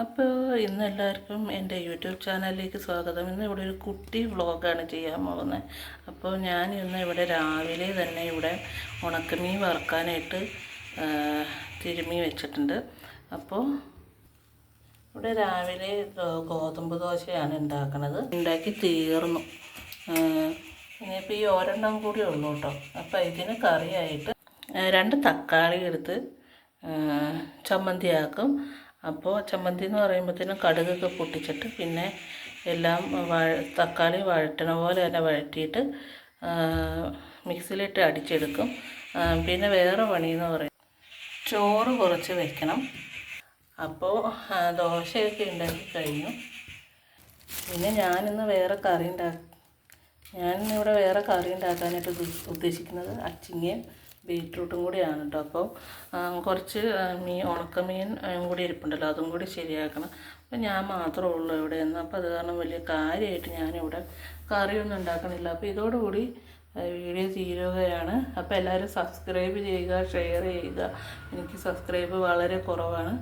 അപ്പോൾ ഇന്ന് എല്ലാവർക്കും എന്റെ യൂട്യൂബ് ചാനലിലേക്ക് സ്വാഗതം. ഇന്ന് ഇവിടെ ഒരു കുട്ടി വ്ളോഗാണ് ചെയ്യാൻ പോകുന്നത്. അപ്പോൾ ഞാൻ ഇന്ന് ഇവിടെ രാവിലെ തന്നെ ഇവിടെ ഉണക്കമീൻ വറുക്കാനായിട്ട് തിരുമി വെച്ചിട്ടുണ്ട്. അപ്പോൾ ഇവിടെ രാവിലെ ഗോതമ്പ് ദോശയാണ് ഉണ്ടാക്കുന്നത് ഉണ്ടാക്കി തീർന്നു. ഇനിയിപ്പോൾ ഈ ഒരെണ്ണം കൂടി ഉള്ളൂ കേട്ടോ. അപ്പോൾ ഇതിന് കറിയായിട്ട് രണ്ട് തക്കാളി എടുത്ത് ചമ്മന്തിയാക്കും. അപ്പോൾ ചമ്മന്തി എന്ന് പറയുമ്പോഴത്തേനും കടുകൊക്കെ പൊട്ടിച്ചിട്ട് പിന്നെ എല്ലാം തക്കാളി വഴറ്റണ പോലെ തന്നെ വഴറ്റിയിട്ട് മിക്സിയിലിട്ട് അടിച്ചെടുക്കും. പിന്നെ വേറെ പണിയെന്ന് പറയും. ചോറ് കുറച്ച് വെക്കണം. അപ്പോൾ ദോശയൊക്കെ ഉണ്ടാക്കി കഴിഞ്ഞു. പിന്നെ ഞാനിന്ന് വേറെ കറി ഉണ്ടാക്കി ഞാനിന്ന് ഇവിടെ വേറെ കറി ഉണ്ടാക്കാനായിട്ട് ഉദ്ദേശ- ഉദ്ദേശിക്കുന്നത് അച്ചിങ്ങയും ബീറ്റ്റൂട്ടും കൂടിയാണ് കേട്ടോ അപ്പോൾ കുറച്ച് മീൻ ഉണക്കമീൻ കൂടി ഇരിപ്പുണ്ടല്ലോ അതും കൂടി ശരിയാക്കണം. അപ്പം ഞാൻ മാത്രമേ ഉള്ളൂ ഇവിടെ നിന്ന് അപ്പോൾ അത് കാരണം വലിയ കാര്യമായിട്ട് ഞാനിവിടെ കറിയൊന്നും ഉണ്ടാക്കണില്ല. അപ്പോൾ ഇതോടുകൂടി വീഡിയോ തീരുകയാണ്. അപ്പോൾ എല്ലാവരും സബ്സ്ക്രൈബ് ചെയ്യുക ഷെയർ ചെയ്യുക. എനിക്ക് സബ്സ്ക്രൈബ് വളരെ കുറവാണ്.